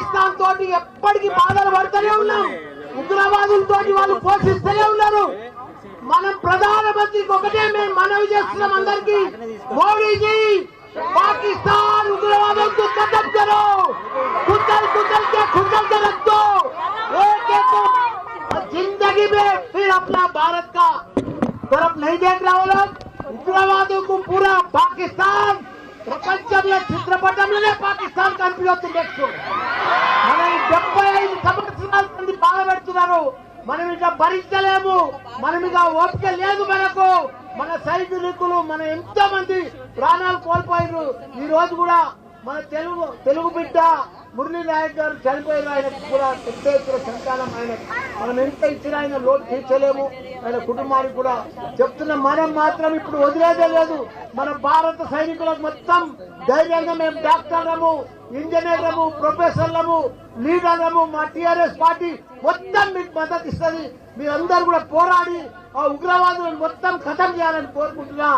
పాకిస్తాన్ తోటి ఎప్పటికీ బాధలు పడుతూనే ఉన్నాం ఉగ్రవాదుల తోటి వాళ్ళు పోషిస్తూనే ఉన్నారు మనం ప్రధానమంత్రికి ఒకటే మేము మనవి చేస్తున్నాం అందరికి మోడీజీ पाकिस्तान उग्रवादों को खत्म करो। कुचल कुचल के कुचल के रख दो। एक एक ज़िंदगी में फिर अपना भारत का तरफ़ नहीं देख रहा वो लोग। उग्रवादों को पूरा पाकिस्तान ప్రపంచంలో చిత్రపటంలోనే పాకిస్తాన్ కనిపించవచ్చు నెక్స్ట్ మన ఈ డెబ్బై ఐదు సంవత్సరాల మంది బాధపెడుతున్నారు మనం ఇక భరించలేము. మనం ఇక ఓపిక లేదు మనకు. మన సైనికులు మన ఎంతో మంది ప్రాణాలు కోల్పోయారు ఈ రోజు కూడా మన తెలుగు తెలుగు బిడ్డ మురళీ నాయక్ గారు చనిపోయిన ఆయన కూడా పెద్ద సంతానం. ఆయన మనం ఎంత ఇచ్చినా ఆయన లోటు తీర్చలేము. ఆయన కుటుంబానికి కూడా చెప్తున్న మనం మాత్రం ఇప్పుడు వదిలేదే లేదు. మన భారత సైనికులకు మొత్తం ధైర్యంగా మేము డాక్టర్లము ఇంజనీర్లము ప్రొఫెసర్లము లీడర్లము మా టిఆర్ఎస్ పార్టీ మొత్తం మీకు మద్దతు ఇస్తుంది. మీరందరూ కూడా పోరాడి ఆ ఉగ్రవాదులను మొత్తం ఖతం చేయాలని కోరుకుంటున్నా.